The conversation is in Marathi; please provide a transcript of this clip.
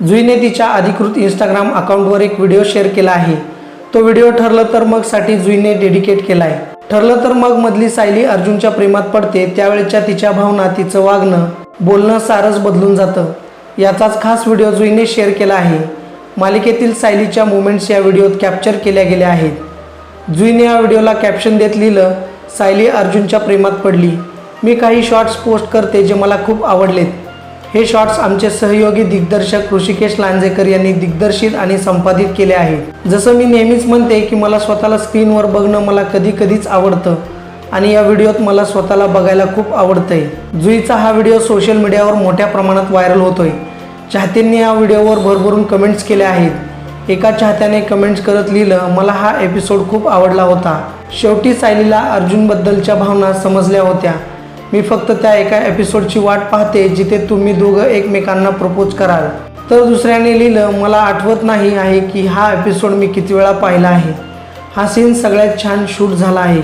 जुईने तिच्या अधिकृत इंस्टाग्राम अकाउंटवर एक व्हिडिओ शेअर केला आहे. तो व्हिडिओ ठरलं तर मग साठी जुईने डेडिकेट केला आहे ठरलं तर मग मधली सायली अर्जुनच्या प्रेमात पडते त्यावेळेच्या तिच्या भावना तिचं वागणं बोलणं सारच बदलून जातं. याचाच खास व्हिडिओ जुईने शेअर केला आहे. मालिकेतील सायलीच्या मुमेंट्स या व्हिडिओत कॅप्चर केल्या गेल्या आहेत. जुईने या व्हिडिओला कॅप्शन देत लिहिलं सायली अर्जुनच्या प्रेमात पडली. मी काही शॉर्ट्स पोस्ट करते जे मला खूप आवडलेत. हे शॉर्ट्स आमचे सहयोगी दिग्दर्शक ऋषिकेश लांजेकर यांनी दिग्दर्शित आणि संपादित केले आहेत. जसं मी नेहमीच म्हणते की मला स्वतःला स्क्रीनवर बघणं मला कधी कधीच आवडतं आणि या व्हिडिओत मला स्वतःला बघायला खूप आवडतंय. जुईचा हा व्हिडिओ सोशल मीडियावर मोठ्या प्रमाणात व्हायरल होतोय. चाहत्यांनी या व्हिडिओवर भरभरून कमेंट्स केल्या आहेत. एका चाहत्याने कमेंट्स करत लिहिलं मला हा एपिसोड खूप आवडला होता. शेवटी सायलीला अर्जुनबद्दलच्या भावना समजल्या होत्या. मी फक्त त्या एका एपिसोडची वाट पाहते जिथे तुम्ही दोघं एकमेकांना प्रपोज कराल. तर दुसऱ्याने लिहिलं मला आठवत नाही आहे की हा एपिसोड मी किती वेळा पाहिला आहे. हा सीन सगळ्यात छान शूट झाला आहे.